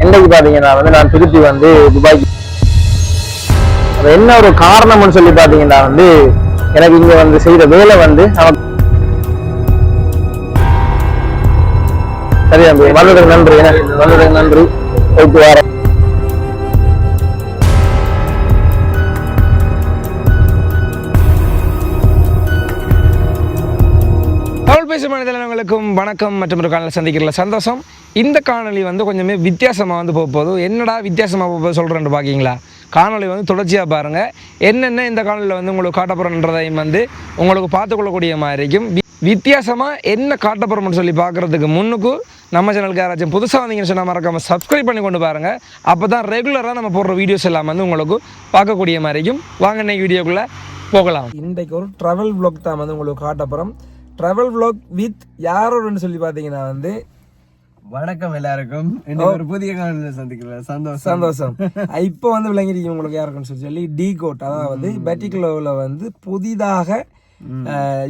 என்னைக்கு பார்த்தீங்கன்னா வந்து நான் திருப்பி வந்து துபாய்க்கு அது என்ன ஒரு காரணம்னு சொல்லி பார்த்தீங்கன்னா வந்து எனக்கு இங்கே வந்து செய்த வேலை வந்து நமக்கு சரி தம்பி வந்ததுக்கு நன்றி. என்ன? வந்ததுக்கு நன்றி. போயிட்டு வரேன். பேசும் மனிதர்களுக்கும் வணக்கம் மற்றும் ஒரு காலையில் சந்திக்கிறதுல சந்தோஷம். இந்த காணொலி வந்து கொஞ்சமே வித்தியாசமாக வந்து போக போதும் என்னடா வித்தியாசமாக போக போகுது சொல்கிறேன்னு பார்க்கிங்களா காணொலி வந்து தொடர்ச்சியாக பாருங்கள் என்னென்ன இந்த காணொலியில் வந்து உங்களுக்கு காட்டப்படுறன்றதையும் வந்து உங்களுக்கு பார்த்துக்கொள்ளக்கூடிய மாதிரி இருக்கும். வித்தியாசமாக என்ன காட்டப்படுறோம்னு சொல்லி பார்க்குறதுக்கு முன்னுக்கு நம்ம சேனலுக்கு யாராச்சும் புதுசாக வந்தீங்கன்னு சொன்னால் மறக்காமல் சப்ஸ்கிரைப் பண்ணி கொண்டு பாருங்கள் அப்போ தான் ரெகுலராக நம்ம போடுற வீடியோஸ் எல்லாம் வந்து உங்களுக்கு பார்க்கக்கூடிய மாதிரி இருக்கும். வாங்க இன்னைக்கு வீடியோக்குள்ளே போகலாம். இன்றைக்கு ஒரு ட்ராவல் ப்ளாக் தான் வந்து உங்களுக்கு காட்டப்புறம் ட்ராவல் vlog வித் யாரோடன்னு சொல்லி பார்த்தீங்கன்னா வந்து வணக்கம் எல்லாருக்கும். இன்னைக்கு ஒரு புதிய காணொலியில சந்திக்கிறேன் சந்தோஷம். சந்தோஷம். இப்போ வந்து விளங்கிருக்கீங்க உங்களுக்கு யாருக்குன்னு சொல்லி சொல்லி டி கோட் அதாவது பெட்டிகுலோவில் வந்து புதிதாக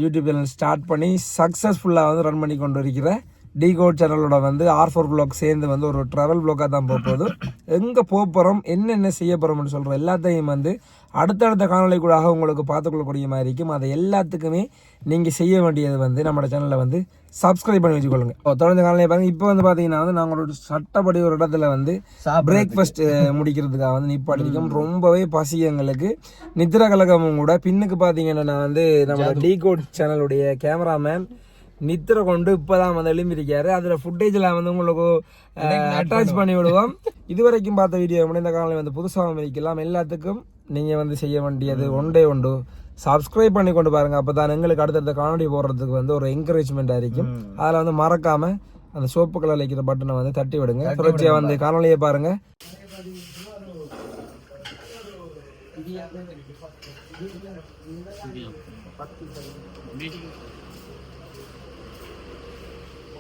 யூடியூப் சேனல் ஸ்டார்ட் பண்ணி சக்ஸஸ்ஃபுல்லாக வந்து ரன் பண்ணி கொண்டு இருக்கிற டி கோட் சேனலோட வந்து ஆர் ஃபோர் பிளாக் சேர்ந்து வந்து ஒரு ட்ராவல் பிளாக்காக தான் போக போகுது. எங்கே போக போகிறோம் என்னென்ன செய்ய போகிறோம்னு சொல்கிற எல்லாத்தையும் வந்து அடுத்தடுத்த காணொளி கூட உங்களுக்கு பார்த்துக்கொள்ளக்கூடிய மாதிரி இருக்கும். அதை எல்லாத்துக்குமே நீங்கள் செய்ய வேண்டியது வந்து நம்ம சேனலில் வந்து சப்ஸ்கிரைப் பண்ணி வச்சுக்கொள்ளுங்க. தொடர்ந்து காணொலி பாருங்க. இப்போ வந்து பார்த்தீங்கன்னா வந்து நாங்கள் ஒரு சட்டப்படி ஒரு இடத்துல வந்து பிரேக்ஃபாஸ்ட் முடிக்கிறதுக்காக வந்து நிப்பாட்டிருக்கோம். ரொம்பவே பசி எங்களுக்கு. நித்திர கலகமும் கூட. பின்னுக்கு பார்த்தீங்கன்னா நான் வந்து நம்ம டீ கோட் சேனலுடைய கேமராமேன் நித்திர கொண்டு இப்போதான் வந்து எழும்பியிருக்காரு. அதில் ஃபுட்டேஜில் வந்து உங்களுக்கு அட்டாச் பண்ணி விடுவோம் இதுவரைக்கும் பார்த்த வீடியோ இந்த காலையில் வந்து புதுசாக இருக்கலாம் எல்லாத்துக்கும் நீங்கள் வந்து செய்ய வேண்டியது ஒன்றே உண்டு சப்ஸ்கிரைப் பண்ணி கொண்டு பாருங்க. அப்போ தான் எங்களுக்கு அடுத்தடுத்த காணொலி போடுறதுக்கு வந்து ஒரு என்கரேஜ்மெண்ட்டாக இருக்கும். அதில் வந்து மறக்காம அந்த சோப்பு கலர் வைக்கிற பட்டனை வந்து தட்டி விடுங்க. தொடர்ச்சியாக வந்து காணொலியை பாருங்க.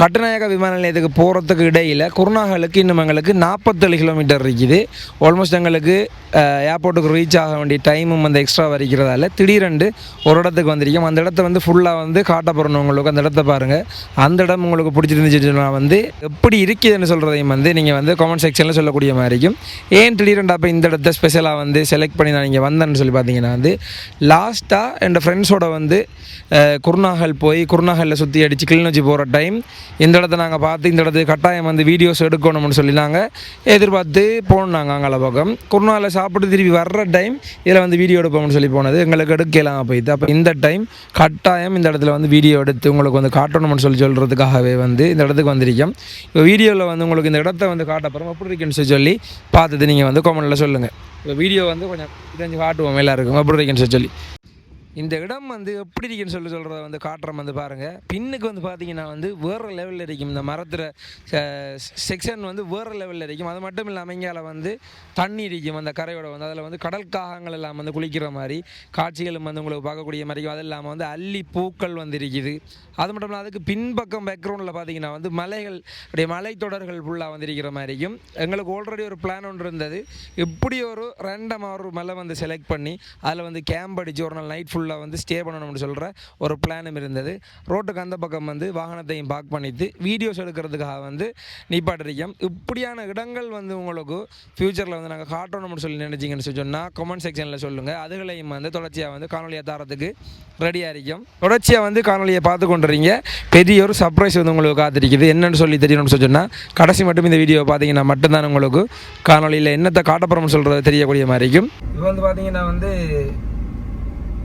கட்டுநாயக விமான நிலையத்துக்கு போகிறதுக்கு இடையில் குருநாகலுக்கு இன்னும் எங்களுக்கு நாற்பத்தேழு கிலோமீட்டர் இருக்குது. ஆல்மோஸ்ட் எங்களுக்கு ஏர்போர்ட்டுக்கு ரீச் ஆக வேண்டிய டைமும் வந்து எக்ஸ்ட்ரா வரைக்கிறதால திடீரெண்டு ஒரு இடத்துக்கு வந்திருக்கோம். அந்த இடத்த வந்து ஃபுல்லாக வந்து காட்ட போகிறோம் உங்களுக்கு அந்த இடத்த பாருங்கள் அந்த இடம் உங்களுக்கு பிடிச்சிருந்துச்சுன்னா வந்து எப்படி இருக்குதுன்னு சொல்கிறதையும் வந்து நீங்கள் வந்து கமெண்ட் செக்ஷனில் சொல்லக்கூடிய மாதிரி இருக்கும். ஏன் திடீரெண்டு அப்போ இந்த இடத்த ஸ்பெஷலாக வந்து செலக்ட் பண்ணி நான் இங்கே வந்தேன்னு சொல்லி பார்த்தீங்கன்னா வந்து லாஸ்ட்டாக என் ஃப்ரெண்ட்ஸோட வந்து குருநாகல் போய் குருநாகலில் சுற்றி அடித்து கிளிநொச்சி போகிற டைம் இந்த இடத்த நாங்கள் பார்த்து இந்த இடத்துக்கு கட்டாயம் வந்து வீடியோஸ் எடுக்கணும்னு சொல்லி நாங்கள் எதிர்பார்த்து போனோம் நாங்கள் அங்கே பக்கம் குருநாளில் சாப்பிட்டு திரும்பி வர்ற டைம் இதில் வந்து வீடியோ எடுப்போம்னு சொல்லி போனது. எங்களுக்கு எடுக்கலாம் போயிட்டு. அப்போ இந்த டைம் கட்டாயம் இந்த இடத்துல வந்து வீடியோ எடுத்து உங்களுக்கு வந்து காட்டணும்னு சொல்லி சொல்கிறதுக்காகவே வந்து இந்த இடத்துக்கு வந்திருக்கோம். இப்போ வீடியோவில் வந்து உங்களுக்கு இந்த இடத்த வந்து காட்டப்புறம் எப்படி இருக்குன்னு சொல்லி சொல்லி பார்த்துட்டு நீங்கள் வந்து கொமெண்டில் சொல்லுங்கள் இப்போ வீடியோ வந்து கொஞ்சம் தெரிஞ்சு காட்டுவோம் எல்லாருக்கும். எப்படி இருக்குன்னு சொல்லி. இந்த இடம் வந்து எப்படி இருக்குன்னு சொல்லி சொல்கிறத வந்து காட்டுறோம் வந்து பாருங்கள் பின்னுக்கு வந்து பார்த்தீங்கன்னா வந்து வேறு லெவலில் இருக்கும். இந்த மரத்தில் செக்ஷன் வந்து வேறு லெவலில் இருக்கும். அது மட்டும் இல்லாமல் இங்கால வந்து தண்ணி இருக்கும். அந்த கரையோட வந்து அதில் வந்து கடல் காகங்கள் எல்லாம் வந்து குளிக்கிற மாதிரி காட்சிகளும் வந்து உங்களுக்கு பார்க்கக்கூடிய மாதிரி அது இல்லாமல் வந்து அல்லி பூக்கள் வந்து இருக்குது. அது மட்டும் இல்லாமல் அதுக்கு பின்பக்கம் பேக்ரவுண்டில் பார்த்தீங்கன்னா வந்து மலைகள் அப்படியே மலைத்தொடர்கள் ஃபுல்லாக வந்திருக்கிற மாதிரி இருக்கும். எங்களுக்கு ஆல்ரெடி ஒரு பிளான் ஒன்று இருந்தது. இப்படி ஒரு ரேண்டமாக ஒரு மலை வந்து செலக்ட் பண்ணி அதில் வந்து கேம்ப் அடித்து ஒரு நாள் நைட் ஃபுல் ஃபுல்லாக வந்து ஸ்டே பண்ணணும்னு சொல்கிற ஒரு பிளானும் இருந்தது. ரோட்டுக்கு அந்த பக்கம் வந்து வாகனத்தையும் பார்க் பண்ணிட்டு வீடியோஸ் எடுக்கிறதுக்காக வந்து நிப்பாட்டிருக்கோம் இப்படியான இடங்கள் வந்து உங்களுக்கு ஃப்யூச்சரில் வந்து நாங்கள் காட்டணும்னு சொல்லி நினச்சிங்கன்னு சொல்லி சொன்னால் கமெண்ட் செக்ஷனில் சொல்லுங்கள் அதுகளையும் வந்து தொடர்ச்சியாக வந்து காணொலியை தரத்துக்கு ரெடியாக இருக்கும் தொடர்ச்சியாக வந்து காணொலியை பார்த்து கொண்டுறீங்க பெரிய ஒரு சர்ப்ரைஸ் வந்து உங்களுக்கு காத்திருக்குது. என்னென்னு சொல்லி தெரியணும்னு சொல்லி சொன்னால் கடைசி மட்டும் இந்த வீடியோ பார்த்தீங்கன்னா மட்டும்தான் உங்களுக்கு காணொலியில் என்னத்தை காட்டப்படுறோம்னு சொல்கிறது தெரியக்கூடிய மாதிரி இருக்கும். இப்போ வந்து பார்த்தீங்கன்னா வந்து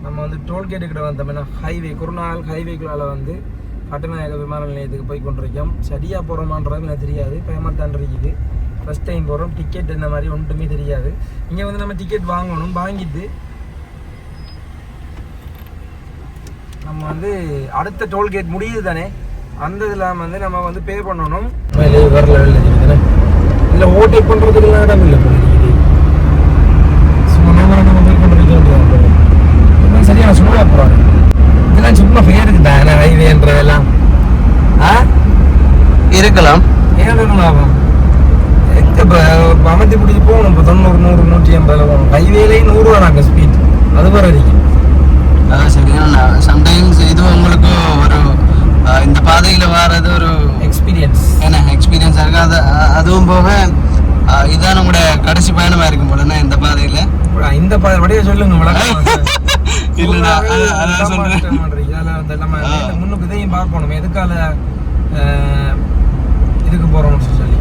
நம்ம வந்து டோல்கேட்டு கிட்ட வந்தோம்னா ஹைவே குருநாள் ஹைவேக்குள்ளால வந்து கட்டுநாயக விமான நிலையத்துக்கு போய் கொண்டிருக்கோம். சரியாக போகிறோமான்றது எனக்கு தெரியாது. பயமாத்தான் இருக்குது. ஃபஸ்ட் டைம் போகிறோம் டிக்கெட் இந்த மாதிரி ஒன்றுமே தெரியாது. இங்கே வந்து நம்ம டிக்கெட் வாங்கணும். வாங்கிட்டு நம்ம வந்து அடுத்த டோல்கேட் முடியுது தானே? அந்த இதில் வந்து நம்ம வந்து பே பண்ணணும். மேலே வர லெவலில் இருக்குது இல்லை ஓட்டேக் பண்ணுறதுக்குலாம் இடம் இல்லை போல இருக்குது சும்மா நம்ம நம்ம போய் கொண்டிருக்கோம் இதெல்லாம் போகிறாங்க இதெல்லாம் சும்மா பேருக்கு தானே ஹைவேன்றதெல்லாம் ஆ? இருக்கலாம். ஏன் லாபம் எங்கே இப்போ அமைத்தி பிடிச்சி போகணும். இப்போ தொண்ணூறு நூறு நூற்றி ஐம்பதுல போகணும். ஹைவேலையும் நூறு வராங்க ஸ்பீட் அது வர வரைக்கும். சரியான சம்டைம்ஸ் இது உங்களுக்கு ஒரு இந்த பாதையில வர்றது ஒரு எக்ஸ்பீரியன்ஸ் என்ன எக்ஸ்பீரியன்ஸாக இருக்கு அது அதுவும் போக இதான் உங்களோட கடைசி பயணமா இருக்கும் போலண்ணா இந்த பாதையில? இந்த பா வழியை சொல்லுங்க விளக்கம் இல்லடா, அதான் சொல்றேன். முன்னுக்கு இதையும் பார்க்கணும். எதுக்கால இதுக்கு போறோம்னு சொல்லி.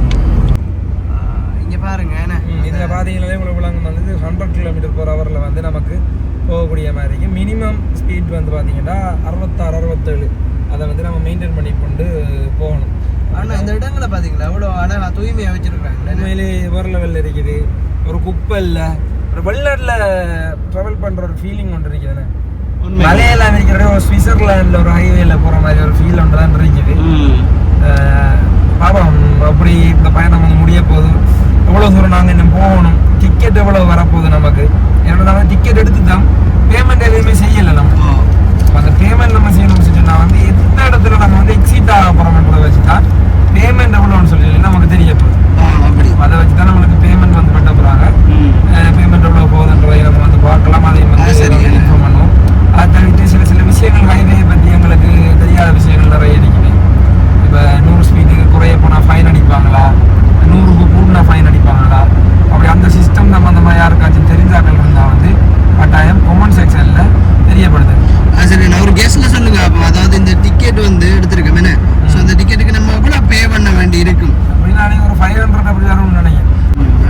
இங்க பாருங்க இதுல பாத்தீங்கன்னா உங்களுக்கு விளங்கும் வந்து ஹண்ட்ரட் கிலோமீட்டர் பர் ஹவர்ல வந்து நமக்கு போகக்கூடிய மாதிரி இருக்கு. மினிமம் ஸ்பீட் வந்து பாத்தீங்கன்னா அறுபத்தாறு அறுபத்தேழு. அதை வந்து நம்ம மெயின்டைன் பண்ணி கொண்டு போகணும். ஆனா இந்த இடங்களை பாத்தீங்களா? எவ்வளவு அழகா தூய்மையா வச்சிருக்காங்க உண்மையிலே ஒரு லெவல்ல இருக்குது. ஒரு குப்பை இல்ல. ஒரு வெளிநாட்டுல ட்ராவல் பண்ற ஒரு ஃபீலிங் ஒன்று இருக்குதுண்ணே மலையெல்லாம் இருக்கிற ஒரு சுவிட்சர்லாந்துல ஒரு ஹைவேல போற மாதிரி ஒரு ஃபீல் ஒன்று தான் இருக்குது. அஹ் பாப்போம் அப்படி இந்த பயணம் வந்து முடிய போகுது எவ்வளோ தூரம் நாங்கள் இன்னும் போகணும்? டிக்கெட் எவ்வளோ வரப்போகுது நமக்கு? ஏன்னா நாங்கள் டிக்கெட் எடுத்து தான் பேமெண்ட் எதுவுமே செய்யலை நம்ம. அந்த பேமெண்ட் நம்ம செய்யணும்னு சொல்லிட்டு நான் வந்து எந்த இடத்துல நம்ம வந்து எக்ஸிட் ஆக போகிறோம்ன்றதை வச்சுட்டா பேமெண்ட் எவ்வளோன்னு சொல்லி நமக்கு தெரிய போகுது அப்படி அதை வச்சு தான் நம்மளுக்கு பேமெண்ட் வந்து பண்ண போகிறாங்க பேமெண்ட் எவ்வளோ போகுதுன்றதை நம்ம வந்து பார்க்கலாம் அதையும் அது வந்து சரி. இன்ஃபார்ம் பண்ணுவோம் அதை தவிர்த்து சில சில விஷயங்கள் ஹைவே பற்றி எங்களுக்கு தெரியாத விஷயங்கள் நிறைய இருக்குது இப்போ நூறு ஸ்பீடுக்கு குறைய போனால் ஃபைன் அடிப்பாங்களா நூறுக்கு கூடினா ஃபைன் அடிப்பாங்களா அப்படி அந்த சிஸ்டம் நம்ம அந்த மாதிரி யாருக்காச்சும் தெரிஞ்சாக்கள் இருந்தால் வந்து கட்டாயம் கொமெண்ட் செக்ஷனில் தெரியப்படுது அது சரி நான் ஒரு கெஸ்ட்ல சொல்லுங்க அப்போ அதாவது இந்த டிக்கெட் வந்து எடுத்திருக்கேன் என்ன ஸோ அந்த டிக்கெட்டுக்கு நம்ம எவ்வளவு பே பண்ண வேண்டி இருக்கும் அப்படின்னாலே ஒரு ஃபைவ் ஹண்ட்ரட் அப்படி வரும்னு நினைக்கிறேன்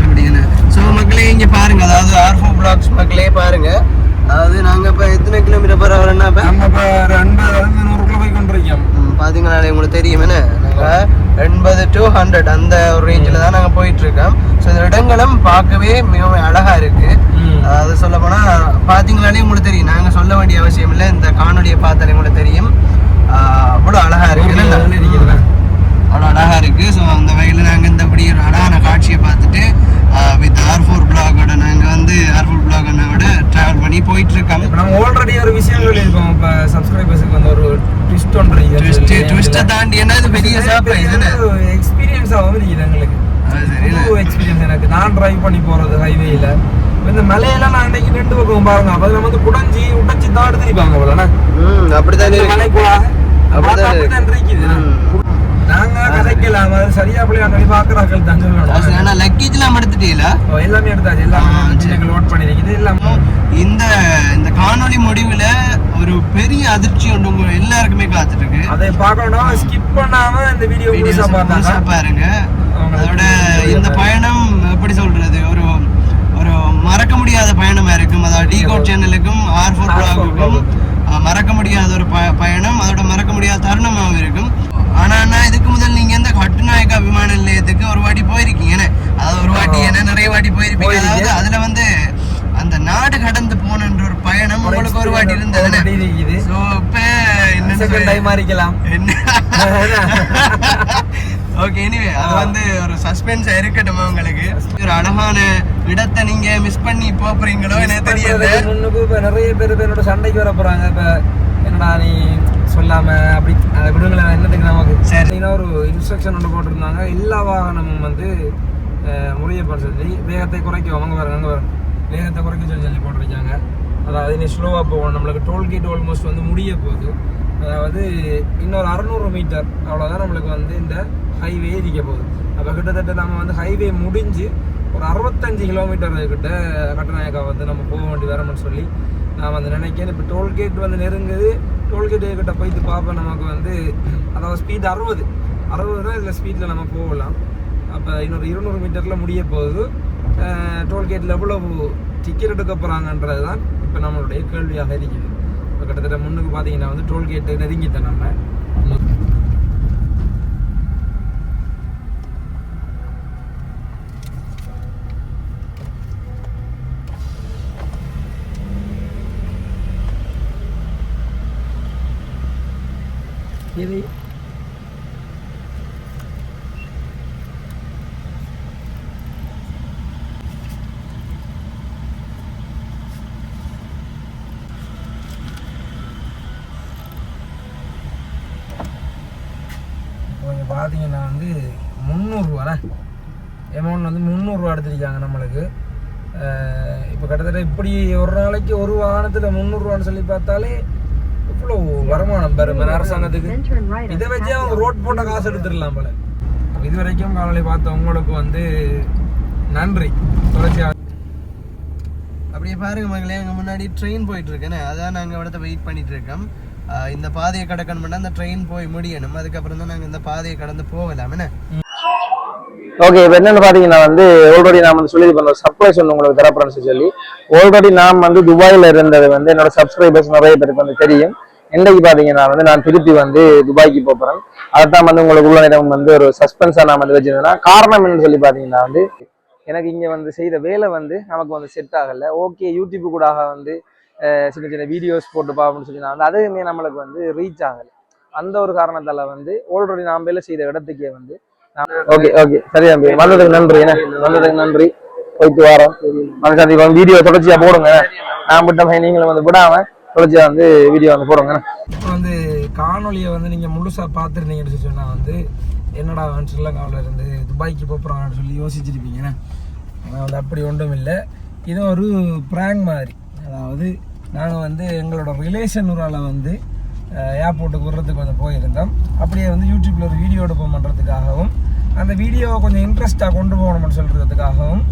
அப்படிங்க ஸோ மக்களே இங்க பாருங்க அதாவது ஆர்ஃபோ பிளாக்ஸ் மக்களே பாருங்க அதாவது நாங்க இப்ப எத்தனை கிலோமீட்டர் பர் ஹவர்னா இப்ப நம்ம இப்போ எண்பது நூறுக்குள்ள போய் கொண்டிருக்கோம் ம், பாத்தீங்கனாலே உங்களுக்கு தெரியும் என்ன? எண்பது டு ஹண்ட்ரட் அந்த ஒரு ரேஞ்சில் தான் நாங்க போயிட்டு இருக்கோம் ஸோ இந்த இடங்களும் பார்க்கவே மிகவும் அழகா இருக்கு. ம். அது சொல்ல போனா பாத்தீங்கனாலே உங்களுக்கு தெரியும். நாங்க சொல்ல வேண்டிய அவசியம் இல்லை. இந்த காணொலியை பார்த்தாலே உங்களுக்கு தெரியும். ஆஹ், அவ்வளவு அழகா இருக்கு. என்னண்ணா? இருக்கிறேன் அவ்வளோ அழகா இருக்கு. ஸோ அந்த வகையில் நாங்கள் இந்த இப்படி ஒரு அழகான காட்சியை பார்த்துட்டு வித் ஆர் ஃபோர் பிளாகோட நாங்கள் வந்து ஆர் ஃபோர் பிளாக் அண்ணாவோட ட்ராவல் பண்ணி போயிட்டு இருக்கோம் இப்போ நம்ம ஆல்ரெடி ஒரு விஷயம் சொல்லியிருக்கோம் இப்போ சப்ஸ்கிரைபர்ஸுக்கு வந்து ஒரு ட்விஸ்ட் ட்விஸ்ட் தாண்டி என்ன இது பெரிய எக்ஸ்பீரியன்ஸ் ஆகும் இருக்குது எங்களுக்கு. அது சரி புது எக்ஸ்பீரியன்ஸ் எனக்கு. நான் டிரைவ் பண்ணி போறது ஹைவேல இந்த மலையெல்லாம் நான் அன்னைக்கு ரெண்டு பக்கம் பாருங்க. அப்ப நம்ம வந்து குடஞ்சி உடைச்சி தான் அப்படிதான் மலைக்குள்ளாக அப்படிதான் இருக்குது. ம். நாங்க கதைக்கலாம். அது சரியா பிள்ளையா சொல்லி பாக்குறாக்கள் தான். சொல்லணும். ஆனா லக்கேஜ்லாம் எடுத்துட்டீங்களா? ஓ, எல்லாமே எடுத்தாச்சு. எல்லாமே லோட் பண்ணிருக்குது. எல்லாமே இந்த இந்த காணொளி முடிவுல ஒரு பெரிய அதிர்ச்சி ஒன்று உங்க எல்லாருக்குமே காத்துட்டு இருக்கு அதை பார்க்கணும்னா ஸ்கிப் பண்ணாம இந்த வீடியோ முழுசா பாருங்க. அதோட. இந்த பயணம் எப்படி சொல்றது? ஒரு ஒரு மறக்க முடியாத பயணமா இருக்கும். அதாவது டி கோட் சேனலுக்கும் ஆர் ஃபோர் R4 பிளாகுக்கும் மறக்க முடியாத ஒரு பயணம். அதோட மறக்க முடியாத தருணமாகவும் இருக்கும். ஆனா இதுக்கு முதல் நீங்க இந்த கட்டுநாயக்கா விமான நிலையத்துக்கு ஒரு வாட்டி போயிருக்கீங்க? அதாவது ஒரு வாட்டி என்ன நிறைய வாட்டி போயிருப்பீங்க. அதாவது அதுல வந்து அந்த நாடு கடந்து பயணம் உங்களுக்கு ஒரு வாட்டி இருந்தது. ஸோ இப்போ என்ன டைம் என்ன? ஓகே எனிவே அது வந்து ஒரு சஸ்பென்ஸ் இருக்கட்டும் உங்களுக்கு? ஒரு அழகான இடத்தை நீங்க மிஸ் பண்ணி போறீங்களோ எனக்கு பண்றதுக்கு முன்னுக்கு இப்ப நிறைய பேர் என்னோட சண்டைக்கு வர போறாங்க. இப்ப என்னடா நீ சொல்லாம அப்படி அதை விடுங்களேன் என்னத்துக்கு நமக்கு சரி. ஒரு இன்ஸ்ட்ரக்ஷன் ஒன்று போட்டிருந்தாங்க. எல்லா வாகனமும் வந்து முறையப்பட சொல்லி வேகத்தை குறைக்க அவங்க பாருங்க. வேகத்தை குறைக்க சொல்லி சொல்லி போட்டிருக்காங்க. அதாவது இன்னும் ஸ்லோவாக போகணும். நம்மளுக்கு டோல்கேட் ஆல்மோஸ்ட் வந்து முடிய போகுது. அதாவது இன்னொரு அறநூறு மீட்டர் அவ்வளோதான் நம்மளுக்கு வந்து இந்த ஹைவே இருக்க போகுது. அப்போ கிட்டத்தட்ட நம்ம வந்து ஹைவே முடிஞ்சு ஒரு அறுபத்தஞ்சு கிலோமீட்டர் கிட்ட கட்டநாயக்கா வந்து நம்ம போக வேண்டி வரணும்னு சொல்லி நான் வந்து நினைக்கிறேன். இப்போ டோல்கேட் வந்து நெருங்குது. டோல்கேட் கிட்ட போயிட்டு பார்ப்போம் நமக்கு வந்து அதாவது ஸ்பீட் அறுபது. அறுபது தான் இதில் ஸ்பீடில் நம்ம போகலாம். அப்போ இன்னொரு இருநூறு மீட்டரில் முடிய போகுது. டோல்கேட்டில் எவ்வளோ டிக்கெட் எடுக்க போகிறாங்கன்றது தான் இப்போ நம்மளுடைய கேள்வியாக இருக்குது இப்போ கிட்டத்தட்ட முன்னுக்கு பார்த்தீங்கன்னா வந்து டோல்கேட்டு நெருங்கிட்டேன் நம்ம. இது இப்போ இங்கே பார்த்தீங்கன்னா வந்து முந்நூறுரூவா அமௌண்ட் வந்து முந்நூறுரூவா எடுத்திருக்காங்க நம்மளுக்கு. இப்போ கிட்டத்தட்ட இப்படி ஒரு நாளைக்கு ஒரு வாகனத்தில் முந்நூறுரூவான்னு சொல்லி பார்த்தாலே இவ்வளோ வருமானம் பெறும் அரசாங்கத்துக்கு. இதை வச்சே அவங்க ரோட் போட்ட காசு எடுத்துடலாம் போல. இது வரைக்கும் காலையில் பார்த்த உங்களுக்கு வந்து நன்றி. தொடர்ச்சியாக அப்படியே பாருங்க மகளே அங்கே முன்னாடி ட்ரெயின் போயிட்டு இருக்கேன்னு அதான் நாங்கள் இடத்த வெயிட் பண்ணிட்டு இருக்கோம். இந்த பாதையை கடக்கணும்னா அந்த ட்ரெயின் போய் முடியணும். அதுக்கப்புறம் தான் நாங்கள் இந்த பாதையை கடந்து போகலாம். என்ன? ஓகே இப்போ என்னன்னு பாத்தீங்கன்னா வந்து ஆல்ரெடி நான் வந்து சொல்லி பண்ண சர்ப்ரைஸ் ஒன்று உங்களுக்கு தரப்புறேன்னு சொல்லி ஆல்ரெடி நான் வந்து துபாயில இருந்தது வந்து என்னோட சப்ஸ்கிரைபர்ஸ் நிறைய பேருக்கு வந்து தெரியும். இன்றைக்கு பாத்தீங்கன்னா வந்து நான் திருப்பி வந்து துபாய்க்கு போகிறேன் போறேன். அதான் வந்து உங்களுக்கு உள்ள நேரம் வந்து ஒரு சஸ்பென்ஸா நான் வந்து வச்சிருந்தேன்னா காரணம் என்னன்னு சொல்லி பாத்தீங்கன்னா வந்து எனக்கு இங்க வந்து செய்த வேலை வந்து நமக்கு வந்து செட் ஆகல. ஓகே யூடியூப் கூட வந்து சின்ன சின்ன வீடியோஸ் போட்டு பார்ப்போம்னு சொல்லி நான் வந்து அதுவுமே நம்மளுக்கு வந்து ரீச் ஆகலை. அந்த ஒரு காரணத்தால வந்து ஆல்ரெடி நாம் வேலை செய்த இடத்துக்கே வந்து ஓகே ஓகே சரி அம்பி. வந்ததுக்கு நன்றி. என்ன? வந்ததுக்கு நன்றி. போயிட்டு வரோம். மனசாந்தி வீடியோ தொடர்ச்சியா போடுங்க. நான் மட்டும் நீங்களும் வந்து விடாம தொடர்ச்சியா வந்து வீடியோ வந்து போடுங்க. இப்போ வந்து காணொலியை வந்து நீங்கள் முழுசாக பார்த்துருந்தீங்கன்னு சொல்லி சொன்னால் வந்து என்னடா அவன் ஸ்ரீலங்காவில் இருந்து துபாய்க்கு போகிறான்னு சொல்லி யோசிச்சிருப்பீங்க. ஆனால் வந்து அப்படி ஒன்றும் இல்லை. இது ஒரு ப்ராங்க் மாதிரி. அதாவது நாங்கள் வந்து எங்களோட ரிலேஷன் உரால் வந்து ஏர்போர்ட்டுக்கு விடுறதுக்கு வந்து போயிருந்தோம். அப்படியே வந்து யூடியூப்பில் ஒரு வீடியோ எடுப்போம் பண்ணுறதுக்காகவும் அந்த வீடியோவை கொஞ்சம் இன்ட்ரெஸ்ட்டாக கொண்டு போகணும்னு சொல்கிறதுக்காகவும்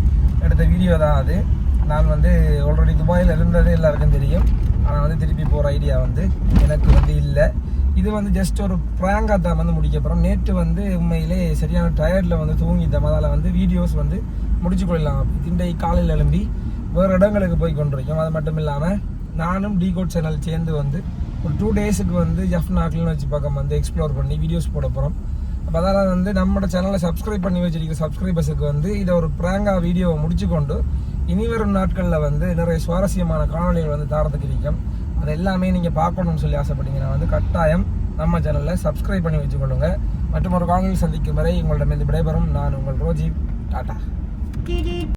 எடுத்த வீடியோ தான் அது. நான் வந்து ஆல்ரெடி துபாயில் இருந்தது எல்லாருக்கும் தெரியும். ஆனால் வந்து திருப்பி போகிற ஐடியா வந்து எனக்கு வந்து இல்லை. இது வந்து ஜஸ்ட் ஒரு ப்ராங்காக தான் வந்து முடிக்க போகிறோம் நேற்று வந்து உண்மையிலே சரியான டயர்டில் வந்து தூங்கிட்டோம். அதால் வந்து வீடியோஸ் வந்து முடிச்சு கொள்ளலாம். திண்டை காலையில் எழும்பி வேறு இடங்களுக்கு போய் கொண்டிருக்கோம். அது மட்டும் இல்லாமல் நானும் டீகோட் சேனல் சேர்ந்து வந்து ஒரு டூ டேஸுக்கு வந்து ஜஃப் நாக்கில்னு வச்சு பக்கம் வந்து எக்ஸ்ப்ளோர் பண்ணி வீடியோஸ் போட போகிறோம் அப்போ அதனால் வந்து நம்மளோட சேனலை சப்ஸ்கிரைப் பண்ணி வச்சிருக்கிற சப்ஸ்கிரைபர்ஸுக்கு வந்து இதை ஒரு ப்ராங்காக வீடியோவை முடிச்சு கொண்டு இனி வரும் நாட்களில் வந்து நிறைய சுவாரஸ்யமான காணொலிகள் வந்து தாரத்துக்கு இருக்கும் அது எல்லாமே நீங்கள் பார்க்கணும்னு சொல்லி ஆசைப்பட்டீங்கன்னா வந்து கட்டாயம் நம்ம சேனலில் சப்ஸ்கிரைப் பண்ணி வச்சுக்கொள்ளுங்க. மற்றும் ஒரு காணொலி சந்திக்கும் வரை உங்களிடமிருந்து விடைபெறும். நான் உங்கள் ரோஜி. டாட்டா